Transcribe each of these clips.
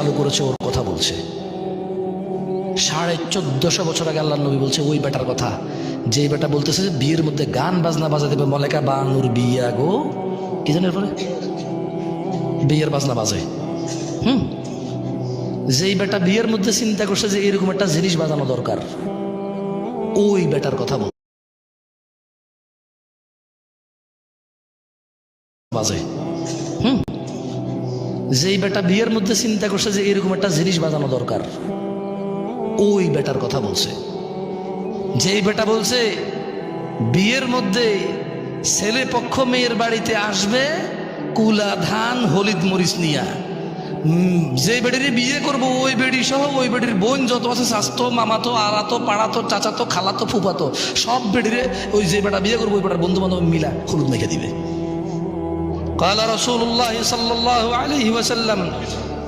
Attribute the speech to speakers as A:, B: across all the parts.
A: চালু করেছে, ওর কথা বলছে। সাড়ে চোদ্দশো বছর আগে আল্লাহ নবী বলছে, ওই বেটার কথা। যে বেটা বলতেছে যে বিয়ের মধ্যে গান, বাজনা বাজা দেবে, মলেকা বানুর বিয়া গো। কি জানেন এরপরে? বিয়ের বাজনা বাজে। হুম? যেই বেটা বিয়ের মধ্যে চিন্তা করছে যে এরকম একটা জিনিস বাজানো দরকার, ওই বেটার কথা বল। বাজে। হুম? যেই বেটা বিয়ের মধ্যে চিন্তা করছে যে এরকম একটা জিনিস বাজানো দরকার, ওই বেটার কথা বলছে। যেই বেটা বলছে, বিয়ের মধ্যে ছেলে পক্ষ মেয়ের বাড়িতে আসবে, কুলা ধান, হলিদ মরিচ নিয়া। যে বেডির বিয়ে করব, ওই বেডি সহ ওই বেডির বোন যত আছে, স্বাস্থ্য, মামাতো আড়াতো পাড়াতো, চাচাতো, খালাতো ফুপাতো সব বেডিরে ওই যে বেটা বিয়ে করব, ওই বেটার বন্ধু বান্ধব মিলা হলুদ মেখে দিবে। قال رسول الله صلى الله عليه وسلم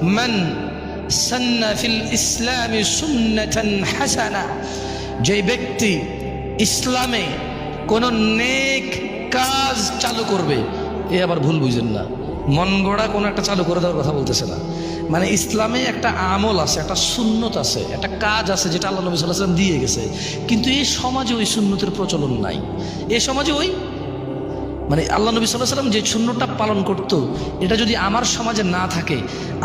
A: من سن في الإسلام سنة حسنة যে ব্যক্তি ইসলামে কোন নেক কাজ চালু করবে এ আবার ভুল বুঝেন না মন গড়া কোনো একটা চালু করে দেওয়ার কথা বলতেছে না মানে ইসলামে একটা আমল আছে একটা সুন্নত আছে একটা কাজ আছে যেটা আল্লাহ নবী সাল্লাহ সাল্লাম দিয়ে গেছে কিন্তু এই সমাজে ওই সুন্নতের প্রচলন নাই এ সমাজে ওই মানে আল্লাহ নবী সাল্লাহ সাল্লাম যে শূন্যটা পালন করতো, এটা যদি আমার সমাজে না থাকে,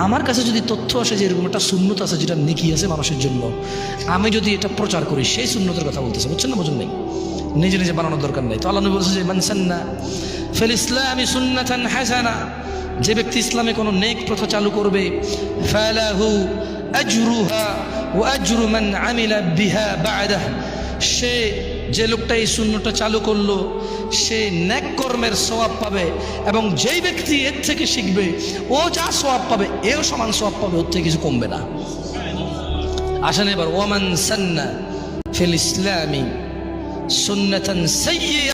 A: আমার কাছে যদি তথ্য আসে যে এরকম একটা শূন্যত আছে যেটা নেকি আছে মানুষের জন্য, আমি যদি এটা প্রচার করি, সেই শূন্যতের কথা বলতেছে, বুঝছেন না, বুঝুন নেই? নিজে নিজে বানানোর দরকার নেই। তো আল্লাহ নবী বলছে যে মানসান্না ফেল ইসলামী সুন্নাতান হাসানা যে ব্যক্তি ইসলামে কোনো নেক প্রথা চালু করবে ও সে যে লোকটা এই শূন্যটা চালু করল, সে ন্যাক কর্মের স্বভাব পাবে এবং যেই ব্যক্তি এর থেকে শিখবে, ও যা স্বভাব পাবে এও সমান স্বভাব পাবে, ওর থেকে কিছু কমবে না। আসেন এবার ওমান সান্না ফিল ইসলামী সুন্নাতান সাইয়্যিয়া।